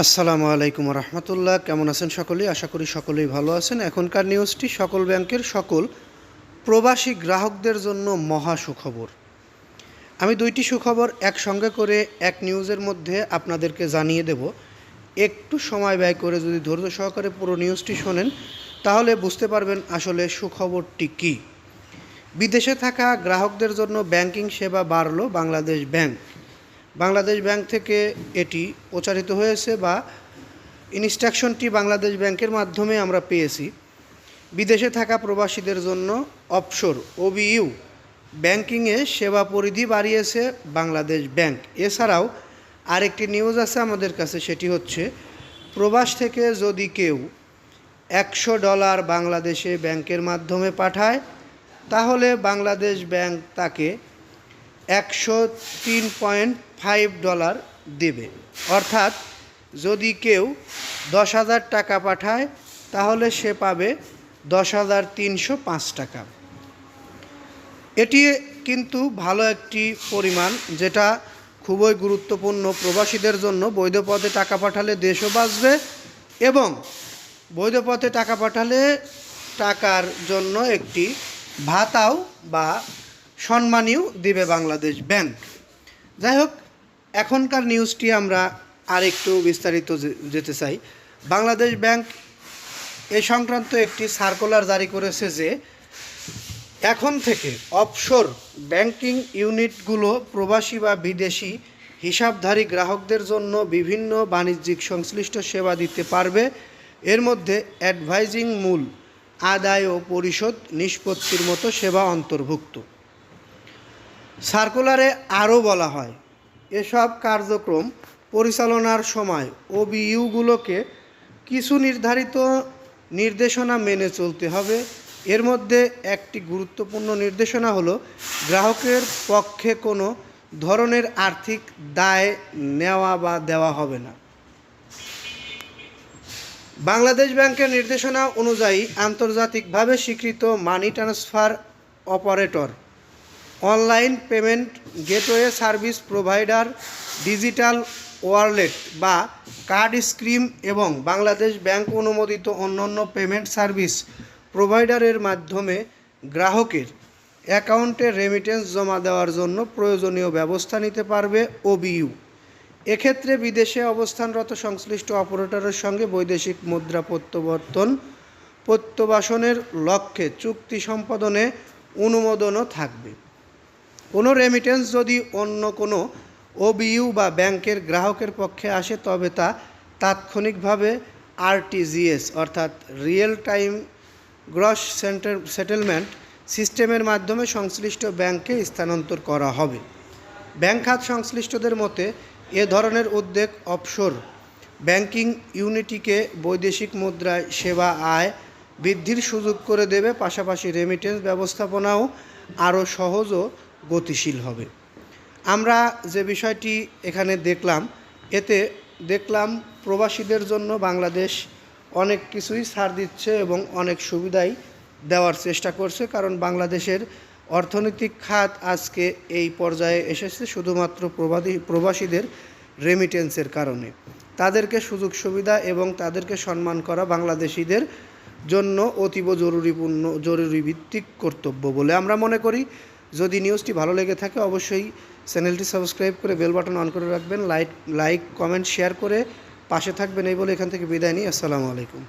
আসসালামু আলাইকুম রহমতুল্লাহ। কেমন আছেন সকলেই? আশা করি সকলেই ভালো আছেন। এখনকার নিউজটি সকল ব্যাংকের সকল প্রবাসী গ্রাহকদের জন্য মহা সুখবর। আমি দুইটি সুখবর একসঙ্গে করে এক নিউজের মধ্যে আপনাদেরকে জানিয়ে দেব। একটু সময় ব্যয় করে যদি ধৈর্য সহকারে পুরো নিউজটি শোনেন, তাহলে বুঝতে পারবেন আসলে সুখবরটি কী। বিদেশে থাকা গ্রাহকদের জন্য ব্যাংকিং সেবা বাড়লো বাংলাদেশ ব্যাংক। বাংলাদেশ ব্যাংক থেকে এটি প্রচারিত হয়েছে বা ইনস্ট্রাকশনটি বাংলাদেশ ব্যাংকের মাধ্যমে আমরা পেয়েছি। বিদেশে থাকা প্রবাসীদের জন্য অপসর ওবিইউ, ব্যাংকিংয়ে সেবা পরিধি বাড়িয়েছে বাংলাদেশ ব্যাংক। এছাড়াও আরেকটি নিউজ আছে আমাদের কাছে, সেটি হচ্ছে, প্রবাস থেকে যদি কেউ একশো ডলার বাংলাদেশে ব্যাংকের মাধ্যমে পাঠায়, তাহলে বাংলাদেশ ব্যাংক তাকে একশো তিন পয়েন্ট ফাইভ ডলার দেবে। অর্থাৎ যদি কেউ দশ হাজার টাকা পাঠায়, তাহলে সে পাবে দশ হাজার তিনশো পাঁচ টাকা। এটি কিন্তু ভালো একটি পরিমাণ, যেটা খুবই গুরুত্বপূর্ণ। প্রবাসীদের জন্য বৈধ পথে টাকা পাঠালে দেশও বাঁচবে এবং বৈধ পথে টাকা পাঠালে টাকার জন্য একটি ভাতাও বা সম্মানীয় দিবে বাংলাদেশ ব্যাংক। যাই হোক এখনকার নিউজটি আমরা আর একটু বিস্তারিত যেতে চাই। বাংলাদেশ ব্যাংক এ সংক্রান্ত একটি সার্কুলার জারি করেছে যে, এখন থেকে অফশোর ব্যাংকিং ইউনিটগুলো প্রবাসী বা বিদেশি হিসাবধারী গ্রাহকদের জন্য বিভিন্ন বাণিজ্যিক সংশ্লিষ্ট সেবা দিতে পারবে। এর মধ্যে অ্যাডভাইজিং মূল, আদায় ও পরিশোধ নিষ্পত্তির মতো সেবা অন্তর্ভুক্ত। সার্কুলারে আরও বলা হয় এসব কার্যক্রম পরিচালনার সময় ওবিইউগুলোকে কিছু নির্ধারিত নির্দেশনা মেনে চলতে হবে। এর মধ্যে একটি গুরুত্বপূর্ণ নির্দেশনা হলো, গ্রাহকের পক্ষে কোনো ধরনের আর্থিক দায় নেওয়া বা দেওয়া হবে না। বাংলাদেশ ব্যাংকের নির্দেশনা অনুযায়ী আন্তর্জাতিকভাবে স্বীকৃত money transfer operator online payment gateway service provider, digital wallet বা কার্ড স্ক্রিম এবং বাংলাদেশ ব্যাংক অনুমোদিত অন্যান্য পেমেন্ট সার্ভিস প্রোভাইডারের মাধ্যমে গ্রাহকের অ্যাকাউন্টে রেমিটেন্স জমা দেওয়ার জন্য প্রয়োজনীয় ব্যবস্থা নিতে পারবে ওবিইউ এক্ষেত্রে বিদেশে অবস্থানরত সংশ্লিষ্ট অপারেটরের সঙ্গে বৈদেশিক মুদ্রা প্রত্যাবর্তন, প্রত্যাবাসনের লক্ষ্যে চুক্তি সম্পাদনে অনুমোদনও থাকবে। কোনো রেমিটেন্স যদি অন্য কোনো ওবিইউ বা ব্যাংকের গ্রাহকের পক্ষে আসে, তবে তা তাৎক্ষণিকভাবে আরটিজিএস অর্থাৎ real time gross center settlement সিস্টেমের মাধ্যমে সংশ্লিষ্ট ব্যাংকে স্থানান্তর করা হবে। ব্যাংক খাত সংশ্লিষ্টদের মতে, এ ধরনের উদ্যোগ অপসর ব্যাংকিং ইউনিটিকে বৈদেশিক মুদ্রায় সেবা আয় বৃদ্ধির সুযোগ করে দেবে, পাশাপাশি রেমিটেন্স ব্যবস্থাপনাও আরও সহজ ও গতিশীল হবে। আমরা যে বিষয়টি এখানে দেখলাম, এতে দেখলাম প্রবাসীদের জন্য বাংলাদেশ অনেক কিছুই ছাড় দিচ্ছে এবং অনেক সুবিধাই দেওয়ার চেষ্টা করছে, কারণ বাংলাদেশের অর্থনৈতিক খাত আজকে এই পর্যায়ে এসেছে শুধুমাত্র প্রবাদী, প্রবাসীদের রেমিটেন্সের কারণে। তাদেরকে সুযোগ সুবিধা এবং তাদেরকে সম্মান করা বাংলাদেশিদের জন্য অতীব জরুরিপূর্ণ জরুরি ভিত্তিক কর্তব্য বলে আমরা মনে করি। যদি নিউজটি ভালো লেগে থাকে, অবশ্যই চ্যানেলটি সাবস্ক্রাইব করে বেল বাটন অন করে রাখবেন। লাইক লাইক কমেন্ট শেয়ার করে পাশে থাকবেন। এই বলে এখান থেকে বিদায় নিই। আসসালামু আলাইকুম।